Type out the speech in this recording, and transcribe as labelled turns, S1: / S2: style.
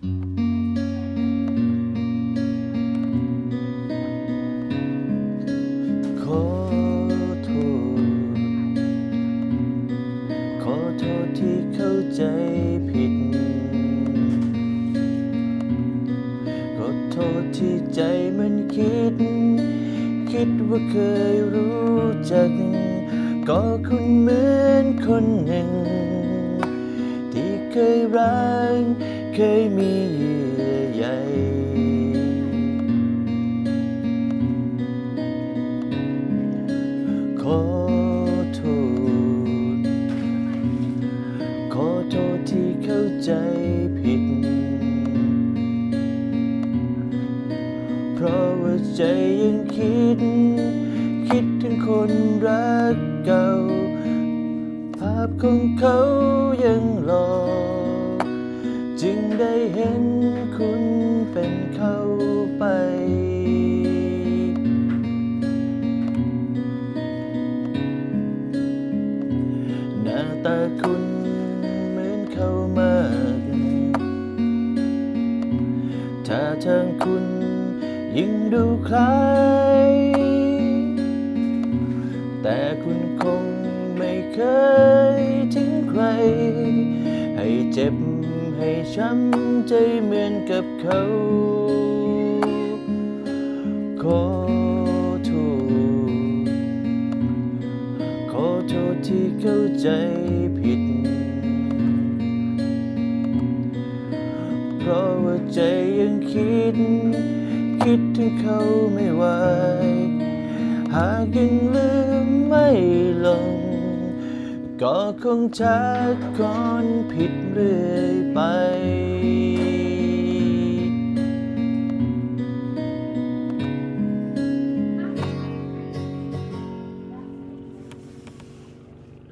S1: ขอโทษ ขอโทษที่เข้าใจผิด ขอโทษที่ใจมันคิด คิดว่าเคยรู้จัก ก็คุณเหมือนคนหนึ่ง ยรักเคยมีเยื่อใยขอโทษ ขอโทษที่เข้าใจผิด เพราะว่าใจยังคิด คิดถึงคนรักเก่า ภาพของเขายังหลอก ได้เห็นคุณเป็นเขาไป หน้าตาคุณเหมือนเขามากถ้าทางคุณยิ่งดูคล้าย แต่คุณคงไม่เคยทิ้งใคร ให้เจ็บ ช้ำใจเหมือนกับเขาขอโทษขอโทษที่เข้าใจผิด เพราะว่าใจยังคิด คิดถึงเขาไม่ไหวหากยังลืมไม่ลง ก็คงชักคนผิดเรื่อยไป